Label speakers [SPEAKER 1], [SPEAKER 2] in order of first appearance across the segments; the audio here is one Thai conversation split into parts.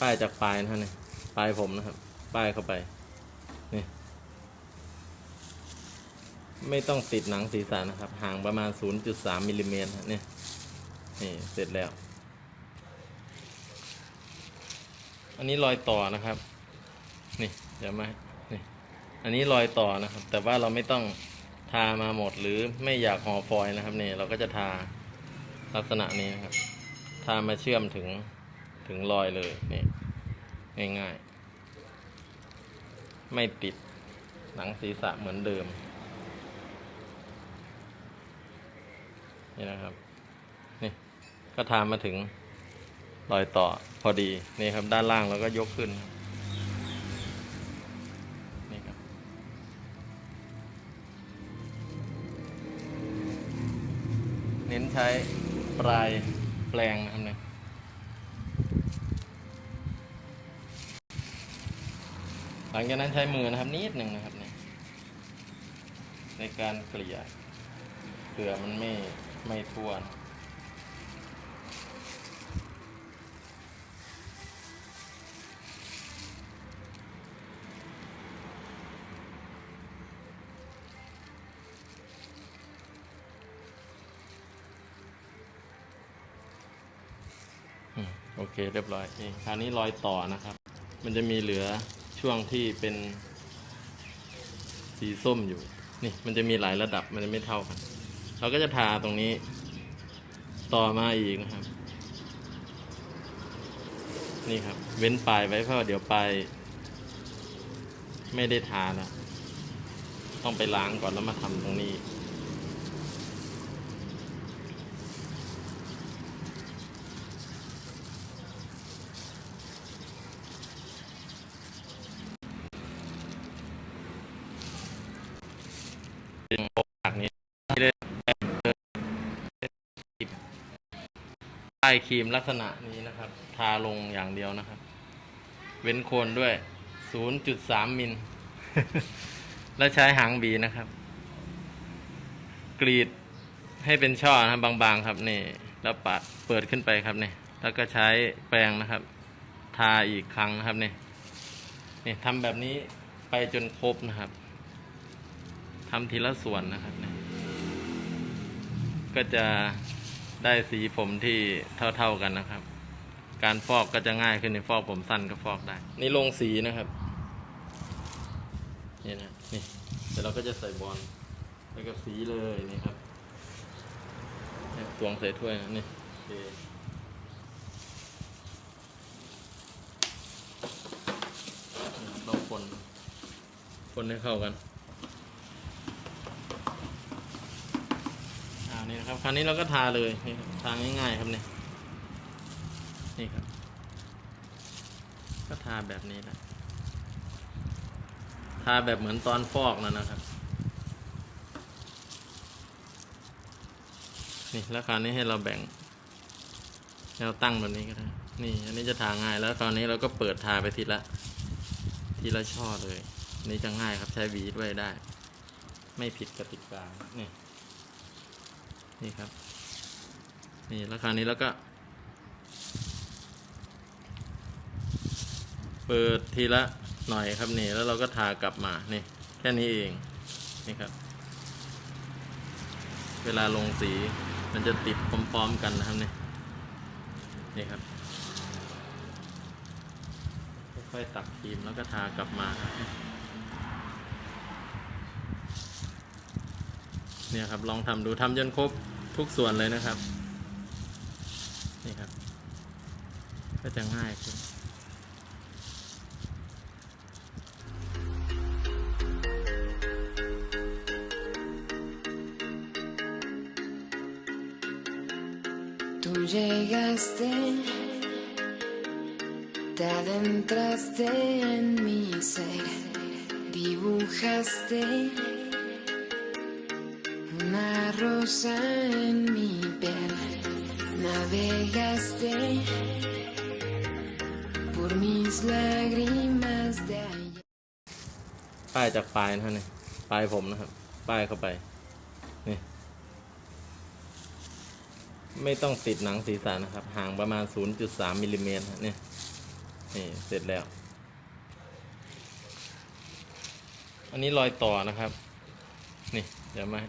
[SPEAKER 1] ป้ายจากปลายนะฮะนี่ยปลายผมนะครับ ป้ายเข้าไปนี่ไม่ต้องติดหนังศีรษะนะครับ ห่างประมาณ 0.3มิลลิเมตรฮะนี่ยนี่เสร็จแล้ว อันนี้รอยต่อนะครับ นี่เดี๋ยวมานี่อันนี้รอยต่อนะครับ แต่ว่าเราไม่ต้องทามาหมดหรือไม่อยากห่อฟอยนะครับนี่เราก็จะทาลักษณะนี้นะครับ ทามาเชื่อมถึง ถึงรอยเลยนี่ง่ายๆ ไม่ติดหนังศีรษะเหมือนเดิม นี่นะครับ นี่ก็ทามาถึงรอยต่อพอดี นี่ครับด้านล่างเราก็ยกขึ้น นี่ครับ เน้นใช้ปลายแปลงนะครับเนี่ย หลังจากนั้นใช้มือนะครับนิดหนึ่งนะครับเนี่ยในการเกลี่ยเกลือมันไม่ไม่ทั่วนโอเคเรียบร้อยนี่คราวนี้รอยต่อนะครับ มันจะมีเหลือ ช่วงที่เป็นสีส้มอยู่ นี่มันจะมีหลายระดับมันจะไม่เท่ากัน เราก็จะทาตรงนี้ ต่อมาอีกนะครับ นี่ครับ เว้นปลายไว้เพราะเดี๋ยวปลายไม่ได้ทาแล้วต้องไปล้างก่อนแล้วมาทำตรงนี้ จากนี้เลยป้าย ครีมลักษณะนี้นะครับ ทาลงอย่างเดียวนะครับ เว้นโคนด้วย 0.3 มิล แล้วใช้หางบีนะครับ กรีดให้เป็นช่อนะครับบางๆครับนี่ แล้วปัดเปิดขึ้นไปครับนี่ แล้วก็ใช้แปรงนะครับ ทาอีกครั้งนะครับนี่นี่ทำแบบนี้ไปจนครบนะครับทำทีละส่วนนะครับนี่ก็จะ ได้สีผมที่เท่าๆกันนะครับ การฟอกก็จะง่ายขึ้นในฟอกผมสั้นก็ฟอกได้ นี่ลงสีนะครับ นี่นะนี่เดี๋ยวเราก็จะใส่บอลแล้วก็สีเลยนี่ครับเนี่ยตวงใส่ถ้วยนะนี่โอเคเราคน คนให้เข้ากัน อ่า นี่นะครับคราวนี้เราก็ทาเลยนี่ทาง่ายๆครับเนี่ยนี่ครับ ก็ทาแบบนี้แหละทาแบบเหมือนตอนฟอกนะนะครับ นี่แล้วคราวนี้ให้เราแบ่งเราตั้งแบบนี้ก็ได้ นี่ อันนี้จะทาง่ายแล้วคราวนี้เราก็เปิดทาไปทีละ ทีละช่อเลยนนี้จะง่ายครับใช้หวีด้วยได้ ไม่ผิดกติกานี่ นี่ครับ นี่แล้วคานี้แล้วก็ เปิดทีละหน่อยครับนี่แล้วเราก็ทากลับมานี่แค่นี้เองนี่ครับ เวลาลงสีมันจะติดพร้อมๆกันนะครับนี่นี่ครับค่อยๆตักครีมแล้วก็ทากลับมาครับ เนี่ยครับลองทำดูทำจนครบทุกส่วนเลยนะครับ นี่ครับ ก็จะง่ายขึ้น
[SPEAKER 2] Tú llegaste, te adentraste en mi ser, dibujaste rosa en mi piel, navegaste por mis lágrimas de ayer.
[SPEAKER 1] ป้ายจากปลายนะฮะนี่ปลายผมนะครับ ป้ายเข้าไป นี่ ไม่ต้องติดหนังศีรษะนะครับ ห่างประมาณ 0.3มิลลิเมตรนี่นี่เสร็จแล้ว อันนี้รอยต่อนะครับ นี่ เดี๋ยวมา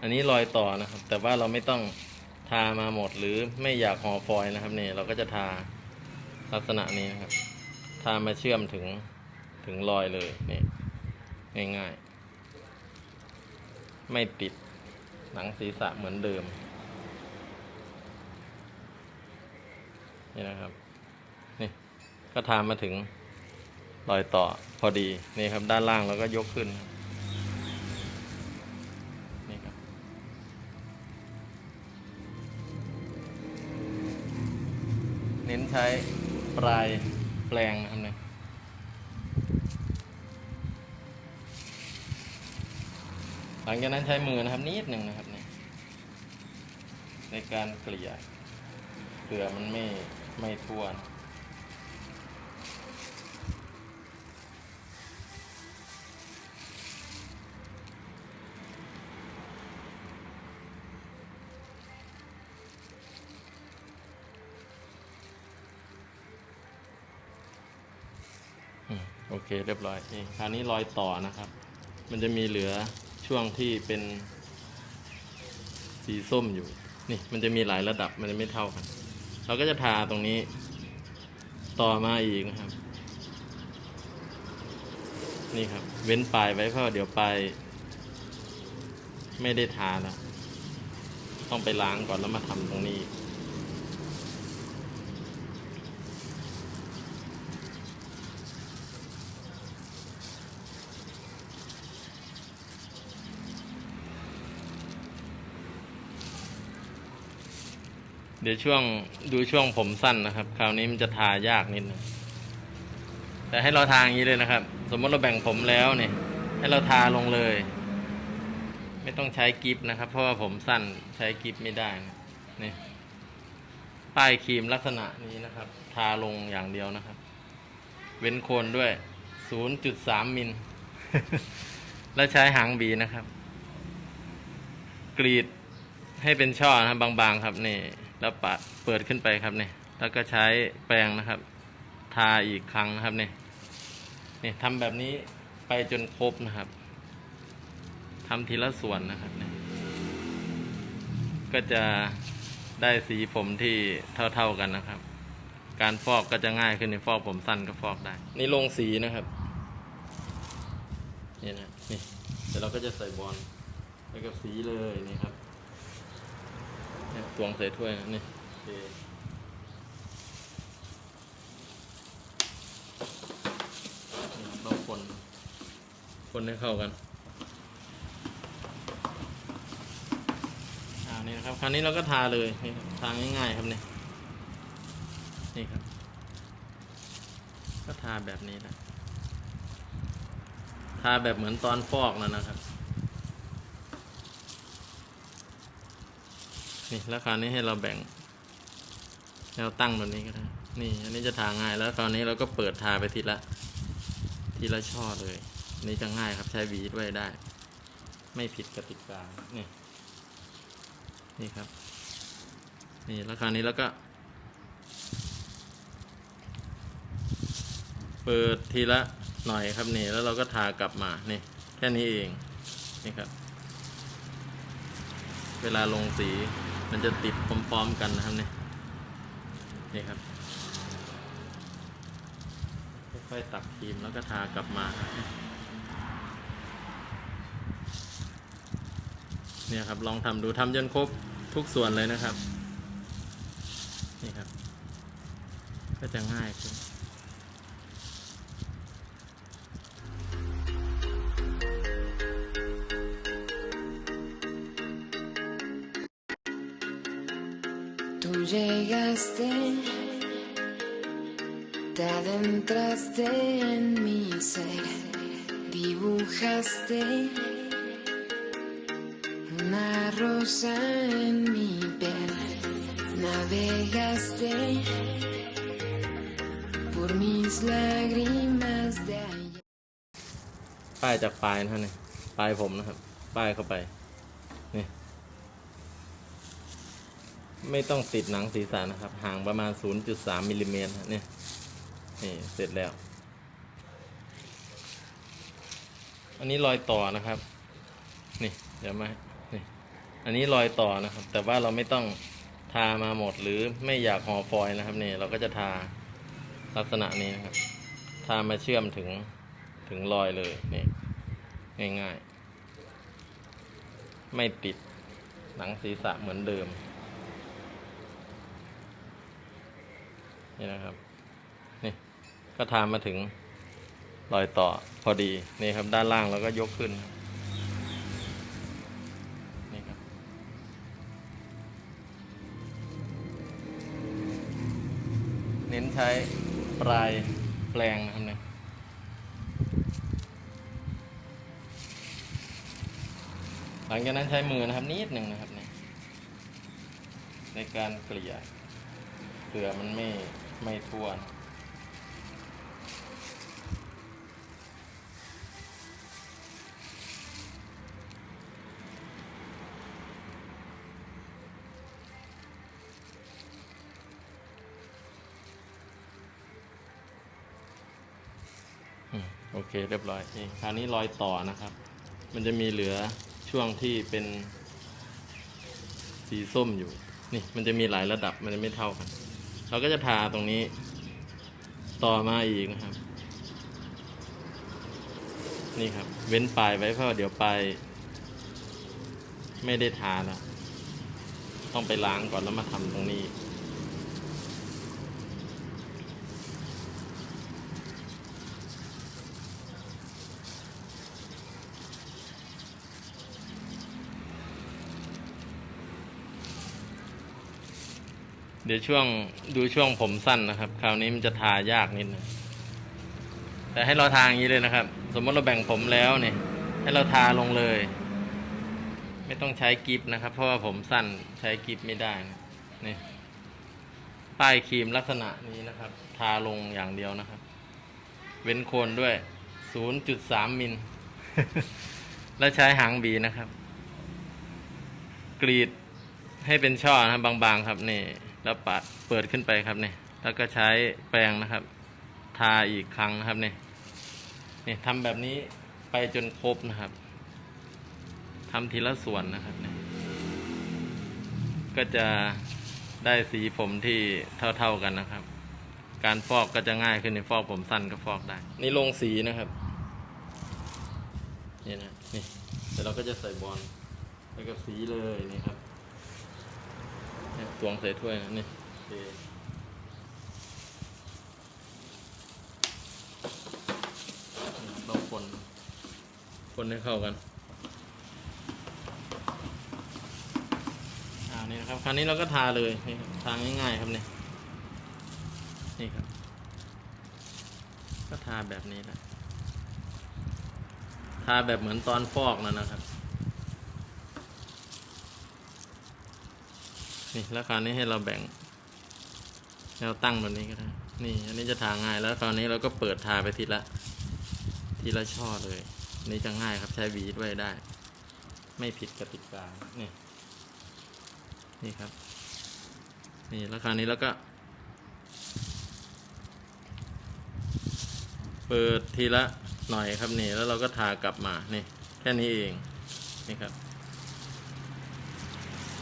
[SPEAKER 1] อันนี้รอยต่อนะครับ แต่ว่าเราไม่ต้องทามาหมดหรือไม่อยากห่อฟอยนะครับเนี่ยเราก็จะทาลักษณะนี้นะครับ ทามาเชื่อมถึงถึงรอยเลยนี่ง่ายๆ ไม่ติดหนังศีรษะเหมือนเดิม นี่นะครับ นี่ก็ทามาถึงรอยต่อพอดีนี่ครับด้านล่างเราก็ยกขึ้น ใช้ปลายแปลงนะครับเนี่ยหลังจากนั้นใช้มือนะครับนิดหนึ่งนะครับเนี่ยในการเกลี่ยเกลือมันไม่ไม่ทั่วนะ โอเคเรียบร้อยนี่คราวนี้รอยต่อนะครับ มันจะมีเหลือช่วงที่เป็นสีส้มอยู่ นี่มันจะมีหลายระดับมันจะไม่เท่ากัน เราก็จะทาตรงนี้ ต่อมาอีกนะครับ นี่ครับ เว้นปลายไว้เพราะเดี๋ยวปลายไม่ได้ทาแล้วต้องไปล้างก่อนแล้วมาทำตรงนี้ ดี๋ยวช่วงดูช่วงผมสั้นนะครับ คราวนี้มันจะทายากนิดนึงแต่ให้เราทาอย่างนี้เลยนะครับ สมมติเราแบ่งผมแล้วเนี่ย ให้เราทาลงเลย ไม่ต้องใช้กิฟนะครับ เพราะว่าผมสั้นใช้กิฟไม่ได้นะนี่ป้ายครีมลักษณะนี้นะครับ ทาลงอย่างเดียวนะครับ เว้นโคนด้วย 0.3 มิล แล้วใช้หางบีนะครับ กรีดให้เป็นช่อนะบางๆครับนี่ แล้วปะเปิดขึ้นไปครับนี่แล้วก็ใช้แปรงนะครับ ทาอีกครั้งนะครับนี่นี่ทำแบบนี้ไปจนครบนะครับทำทีละส่วนนะครับนี่ก็จะได้สีผมที่เท่าๆกันนะครับ การฟอกก็จะง่ายขึ้นในฟอกผมสั้นก็ฟอกได้ นี่ลงสีนะครับ นี่นะนี่เดี๋ยวเราก็จะใส่บอลไปกับสีเลยนี่ครับ เนี่ยตวงใส่ถ้วยนะนี่เคนี่ครับเราคน คนให้เข้ากันอ่านี่นะครับ คราวนี้เราก็ทาเลย นี่ทาง่ายๆครับเนี่ย นี่ครับ ก็ทาแบบนี้นะทาแบบเหมือนตอนฟอกนั่นนะครับ นี่แล้วคราวนี้ให้เราแบ่งแนวตั้งแบบนี้ก็ได้ นี่ อันนี้จะทาง่ายแล้วคราวนี้เราก็เปิดทาไปทีละ ทีละช่อเลยนนี่จะง่ายครับใช้หวีด้วยได้ ไม่ผิดกติกานี่นี่ครับ นี่แล้วคราวนี้แล้วก็ เปิดทีละหน่อยครับนี่แล้วเราก็ทากลับมานี่แค่นี้เองนี่ครับ เวลาลงสี มันจะติดพร้อมๆกันนะครับเนี่ยนี่ครับค่อยๆตักครีมแล้วก็ทากลับมาเนี่ยครับลองทำดูทำจนครบทุกส่วนเลยนะครับ นี่ครับ ก็จะง่ายขึ้น
[SPEAKER 2] llegaste, te adentraste en mi ser, dibujaste una rosa en mi piel, navegaste por mis lágrimas de ayer.
[SPEAKER 1] ป้ายจากปลายนะครับเนี่ยปลายผมนะครับ ป้ายเข้าไป ไม่ต้องติดหนังศีรษะนะครับ ห่างประมาณ 0.3มิลลิเมตรนะเนี่ยนี่เสร็จแล้ว อันนี้รอยต่อนะครับ นี่เดี๋ยวมานี่อันนี้รอยต่อนะครับ แต่ว่าเราไม่ต้องทามาหมดหรือไม่อยากห่อฟอยนะครับนี่เราก็จะทาลักษณะนี้นะครับ ทามาเชื่อมถึงถึงรอยเลยนี่ง่ายๆ ไม่ติดหนังศีรษะเหมือนเดิม นี่นะครับ นี่ก็ทามาถึงรอยต่อพอดีนี่ครับด้านล่างเราก็ยกขึ้นนี่ครับเน้นใช้ปลายแปลงนะครับเนี่ยหลังจากนั้นใช้มือนะครับนิดหนึ่งนะครับเนี่ยในการเกลี่ยเกลือมันไม่ ไม่ทวนโอเคเรียบร้อยนี่คราวนี้รอยต่อนะครับ มันจะมีเหลือช่วงที่เป็นสีส้มอยู่ นี่มันจะมีหลายระดับมันจะไม่เท่ากัน เราก็จะทาตรงนี้ ต่อมาอีกนะครับ นี่ครับ เว้นปลายไว้เพราะเดี๋ยวปลายไม่ได้ทาแล้วต้องไปล้างก่อนแล้วมาทำตรงนี้ เดี๋ยวช่วงดูช่วงผมสั้นนะครับ คราวนี้มันจะทายากนิดนึงแต่ให้เราทาอย่างนี้เลยนะครับ สมมติเราแบ่งผมแล้วเนี่ย ให้เราทาลงเลย ไม่ต้องใช้กิฟนะครับ เพราะว่าผมสั้นใช้กิฟไม่ได้นะนี่ป้ายครีมลักษณะนี้นะครับ ทาลงอย่างเดียวนะครับ เว้นโคนด้วย 0.3มิลแล้วใช้หางบีนะครับ กรีดให้เป็นช่อนะบางๆครับนี่ แล้วปัดเปิดขึ้นไปครับนี่แล้วก็ใช้แปรงนะครับ ทาอีกครั้งนะครับนี่นี่ทำแบบนี้ไปจนครบนะครับทำทีละส่วนนะครับนี่ก็จะได้สีผมที่เท่าๆกันนะครับ การฟอกก็จะง่ายขึ้นในฟอกผมสั้นก็ฟอกได้ นี่ลงสีนะครับนี่นะนี่เดี๋ยวเราก็จะใส่บอลไปกับสีเลยนี่ครับ เนี่ยตวงใส่ถ้วยนะนี่เคนี่เราคนคนให้เข้ากันอ่านี่นะครับคราวนี้เราก็ทาเลยนี่ครับทาง่ายๆครับเนี่ยนี่ครับ ก็ทาแบบนี้แหละทาแบบเหมือนตอนฟอกนั่นนะครับ นี่แล้วคราวนี้ให้เราแบ่งเราตั้งแบบนี้ก็ได้ นี่ อันนี้จะทาง่ายแล้วคราวนี้เราก็เปิดทาไปทีละทีละช่อเลย นี่จะง่ายครับใช้หวีด้วยได้ ไม่ผิดกติกานี่นี่ครับ นี่แล้วคราวนี้แล้วก็ เปิดทีละหน่อยครับนี่แล้วเราก็ทากลับมานี่แค่นี้เองนี่ครับ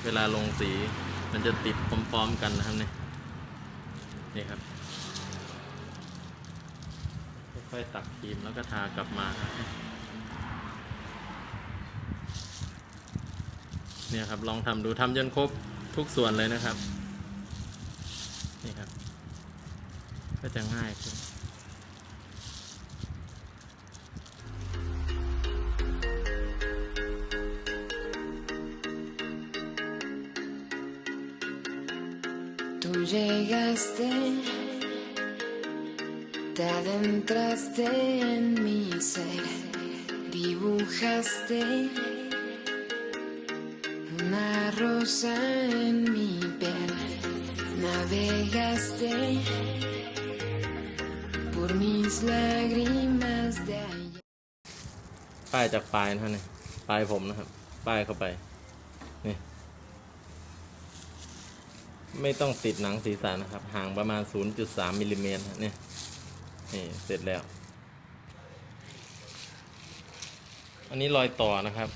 [SPEAKER 1] เวลาลงสี มันจะติดพร้อมๆกันนะครับนี่นี่ครับค่อยๆตักครีมแล้วก็ทากลับมาครับเนี่ยครับลองทำดูทำจนครบทุกส่วนเลยนะครับ นี่ครับ ก็จะง่ายขึ้น
[SPEAKER 2] te adentraste en mi ser, dibujaste una rosa en mi piel, navegaste por mis lágrimas de ayer.
[SPEAKER 1] ป้ายจากปลายนะครับนี่ยปลายผมนะครับ ป้ายเข้าไป นี่ ไม่ต้องติดหนังศีรษะนะครับ ห่างประมาณ 0.3มิลลิเมตรเนี่ย นี่เสร็จแล้ว อันนี้รอยต่อนะครับ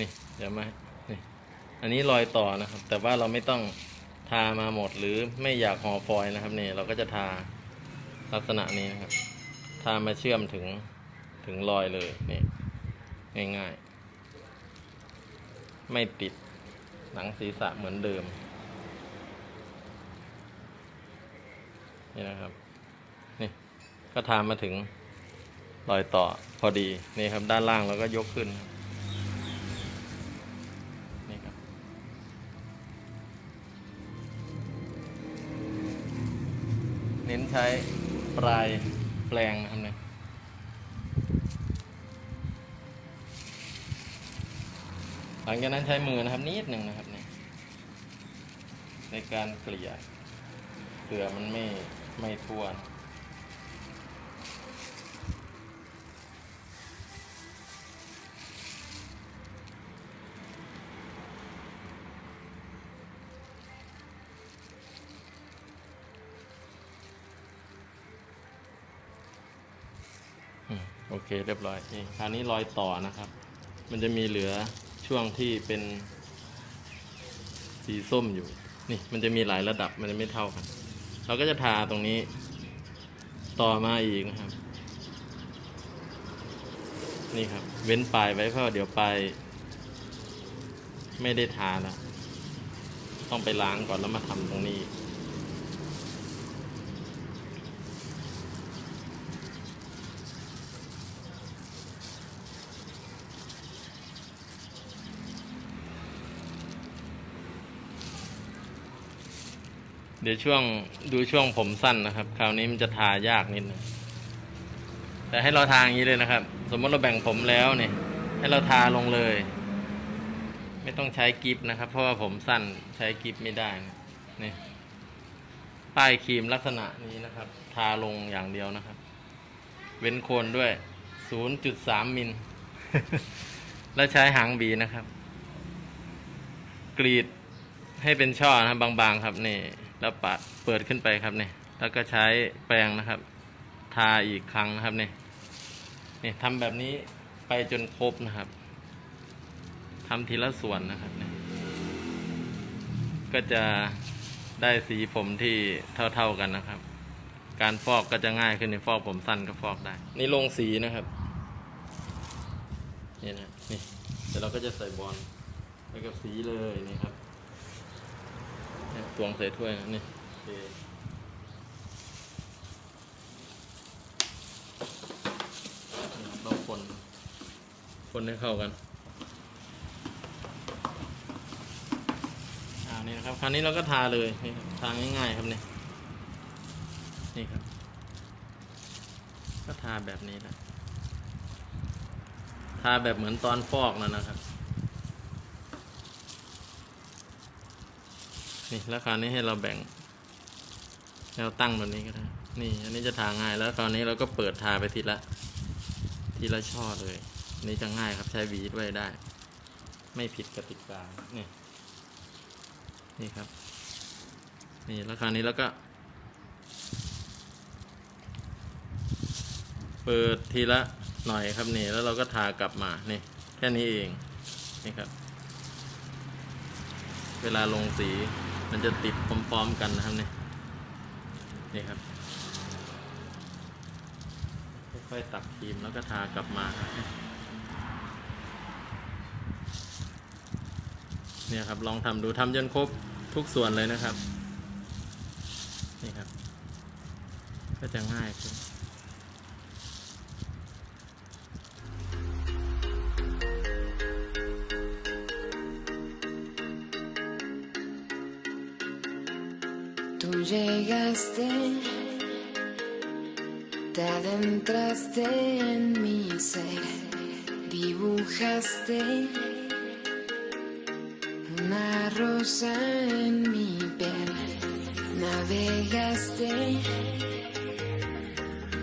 [SPEAKER 1] นี่เดี๋ยวมานี่อันนี้รอยต่อนะครับ แต่ว่าเราไม่ต้องทามาหมดหรือไม่อยากห่อฟอยนะครับนี่เราก็จะทาลักษณะนี้นะครับ ทามาเชื่อมถึงถึงรอยเลยนี่ง่ายๆ ไม่ติดหนังศีรษะเหมือนเดิม นี่นะครับ นี่ก็ทามาถึงรอยต่อพอดีนี่ครับด้านล่างเราก็ยกขึ้นนี่ครับ เน้นใช้ปลายแปลงนะครับเนี่ยหลังจากนั้นใช้มือนะครับนิดหนึ่งนะครับเนี่ยในการเกลี่ยเกลือมันไม่ไม่ทั่วอืม โอเคเรียบร้อยนี่คราวนี้รอยต่อนะครับ มันจะมีเหลือช่วงที่เป็นสีส้มอยู่ นี่มันจะมีหลายระดับมันจะไม่เท่ากัน เราก็จะทาตรงนี้ ต่อมาอีกนะครับ นี่ครับ เว้นปลายไว้เพราะเดี๋ยวปลายไม่ได้ทาแล้วต้องไปล้างก่อนแล้วมาทำตรงนี้ เดี๋ยวช่วงดูช่วงผมสั้นนะครับ คราวนี้มันจะทายากนิดนึงแต่ให้เราทาอย่างนี้เลยนะครับ สมมติเราแบ่งผมแล้วเนี่ย ให้เราทาลงเลย ไม่ต้องใช้กิฟนะครับ เพราะว่าผมสั้นใช้กิฟไม่ได้นะนี่ป้ายครีมลักษณะนี้นะครับ ทาลงอย่างเดียวนะครับ เว้นโคนด้วย 0.3 มิล แล้วใช้หางบีนะครับ กรีดให้เป็นช่อนะบางๆครับนี่ แล้วปัดเปิดขึ้นไปครับนี่แล้วก็ใช้แปรงนะครับ ทาอีกครั้งนะครับนี่นี่ทำแบบนี้ไปจนครบนะครับทำทีละส่วนนะครับนี่ก็จะได้สีผมที่เท่า ๆกันนะครับ การฟอกก็จะง่ายขึ้นในฟอกผมสั้นก็ฟอกได้ นี่ลงสีนะครับนี่นะนี่เดี๋ยวเราก็จะใส่บอลไปกับสีเลยนี่ครับ เนี่ยตวงใส่ถ้วยนะนี่โอเคนี่ครับเราคน คนให้เข้ากันอ่านี่นะครับ คราวนี้เราก็ทาเลยนี่ครับทาง่ายๆครับเนี่ยนี่ครับ ก็ทาแบบนี้แหละทาแบบเหมือนตอนฟอกนั่นนะครับ นี่แล้วคราวนี้ให้เราแบ่งให้เราตั้งแบบนี้ก็ได้ นี่ อันนี้จะทาง่ายแล้วคราวนี้เราก็เปิดทาไปทีละ ทีละช่อเลยนนี้จะง่ายครับใช้หวีด้วยได้ ไม่ผิดกติกานี่นี่ครับ นี่แล้วคราวนี้เราก็ เปิดทีละหน่อยครับนี่แล้วเราก็ทากลับมานี่แค่นี้เองนี่ครับ เวลาลงสี มันจะติดพร้อมๆกันนะครับนี่นี่ครับค่อยๆตักครีมแล้วก็ทากลับมาเนี่ยครับลองทำดูทำจนครบทุกส่วนเลยนะครับ นี่ครับ ก็จะง่ายขึ้น
[SPEAKER 2] Tú llegaste, te adentraste en mi ser, dibujaste una rosa en mi piel, navegaste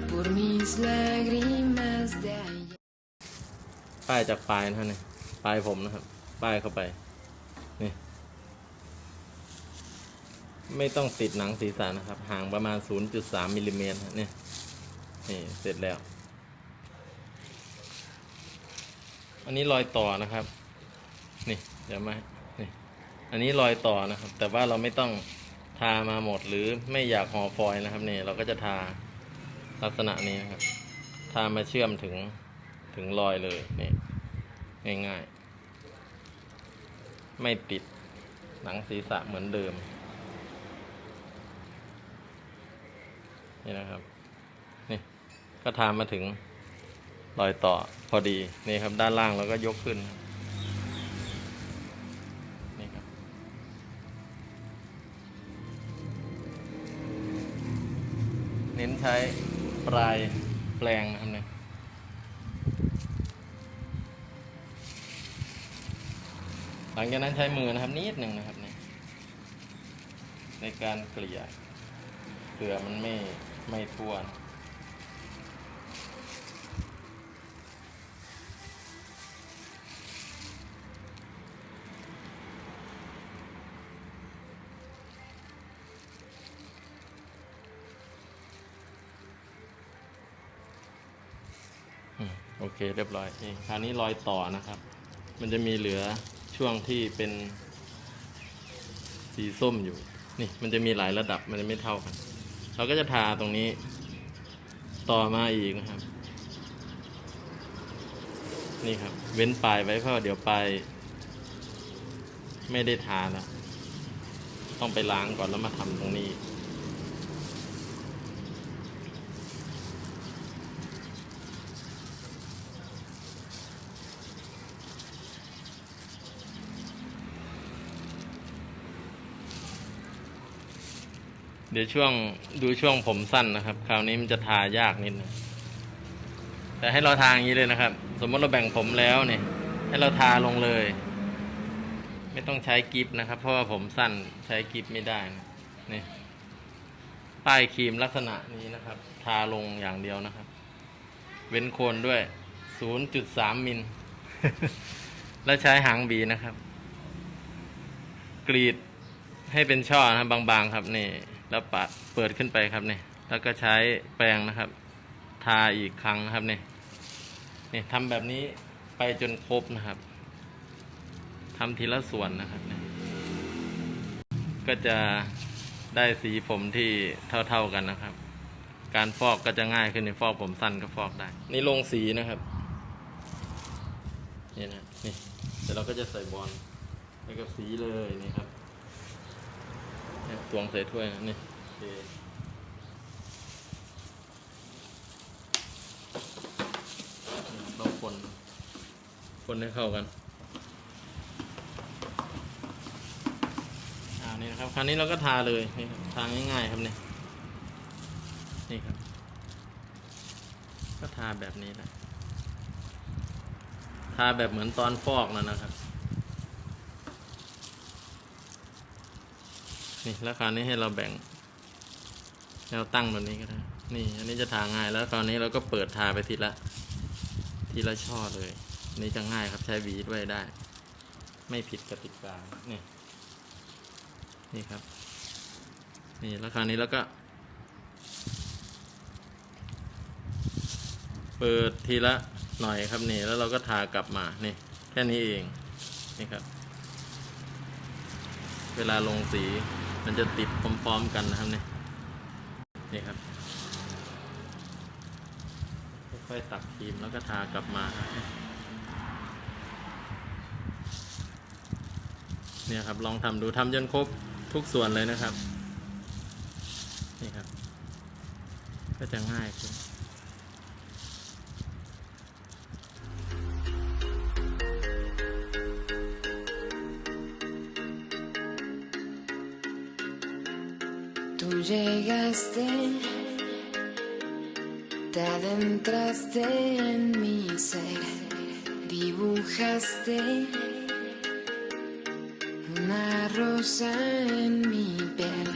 [SPEAKER 2] por mis lágrimas de ayer.
[SPEAKER 1] ป้ายจากปลายนะฮะเนี่ยปลายผมนะครับ ป้ายเข้าไป ไม่ต้องติดหนังศีรษะนะครับ ห่างประมาณ 0.3มิลลิเมตรเนี่ยนี่เสร็จแล้ว อันนี้รอยต่อนะครับ นี่เดี๋ยวมานี่ อันนี้รอยต่อนะครับ แต่ว่าเราไม่ต้องทามาหมดหรือไม่อยากห่อฟอยนะครับนี่เราก็จะทาลักษณะนี้นะครับ ทามาเชื่อมถึงถึงรอยเลยนี่ง่ายๆ ไม่ติดหนังศีรษะเหมือนเดิม นี่นะครับ นี่ก็ทามาถึงรอยต่อพอดีนี่ครับด้านล่างเราก็ยกขึ้น นี่ครับ เน้นใช้ปลายแปลงนะครับเนี่ยหลังจากนั้นใช้มือนะครับนิดหนึ่งนะครับเนี่ยในการเกลี่ยเกลือมันไม่ ไม่ทั่วนโอเคเรียบร้อยนี่คราวนี้รอยต่อนะครับ มันจะมีเหลือช่วงที่เป็นสีส้มอยู่ นี่มันจะมีหลายระดับมันจะไม่เท่ากัน เราก็จะทาตรงนี้ ต่อมาอีกนะครับ นี่ครับ เว้นปลายไว้เพราะเดี๋ยวปลายไม่ได้ทาแล้วต้องไปล้างก่อนแล้วมาทำตรงนี้ เดี๋ยวช่วงดูช่วงผมสั้นนะครับ คราวนี้มันจะทายากนิดนึงแต่ให้เราทาอย่างนี้เลยนะครับ สมมติเราแบ่งผมแล้วเนี่ย ให้เราทาลงเลย ไม่ต้องใช้กิฟนะครับ เพราะว่าผมสั้นใช้กิฟไม่ได้นะนี่ป้ายครีมลักษณะนี้นะครับ ทาลงอย่างเดียวนะครับ เว้นโคนด้วย 0.3 มิล แล้วใช้หางบีนะครับ กรีดให้เป็นช่อนะบางๆครับนี่ แล้วปัดเปิดขึ้นไปครับนี่แล้วก็ใช้แปรงนะครับ ทาอีกครั้งนะครับนี่นี่ทำแบบนี้ไปจนครบนะครับทำทีละส่วนนะครับนี่ก็จะได้สีผมที่เท่าๆกันนะครับ การฟอกก็จะง่ายขึ้นในฟอกผมสั้นก็ฟอกได้ นี่ลงสีนะครับนี่นะนี่เดี๋ยวเราก็จะใส่บอลแล้วก็สีเลยนี่ครับ เนี่ยตวงใส่ถ้วยนะนี่โอเคนี่เราคน คนให้เข้ากัน อ่านี่นะครับ คราวนี้เราก็ทาเลยนี่ครับทาง่ายๆครับเนี่ย นี่ครับ ก็ทาแบบนี้แหละทาแบบเหมือนตอนฟอกนั่นนะครับ นี่แล้วคราวนี้ให้เราแบ่งเราตั้งแบบนี้ก็ได้ นี่ อันนี้จะทาง่ายแล้วคราวนี้เราก็เปิดทาไปทีละทีละช่อเลยนนี้จะง่ายครับใช้หวีด้วยได้ ไม่ผิดกติกานี่นี่ครับ นี่แล้วคราวนี้เราก็ เปิดทีละหน่อยครับนี่แล้วเราก็ทากลับมานี่แค่นี้เองนี่ครับ เวลาลงสี มันจะติดพร้อมๆกันนะครับเนี่ยนี่ครับค่อยๆตักครีมแล้วก็ทากลับมาเนี่ยครับลองทำดูทำจนครบทุกส่วนเลยนะครับ นี่ครับ ก็จะง่ายขึ้น
[SPEAKER 2] llegaste, te adentraste en mi ser, dibujaste una rosa en mi piel,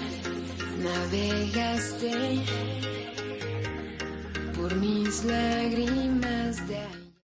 [SPEAKER 2] navegaste por mis ayer.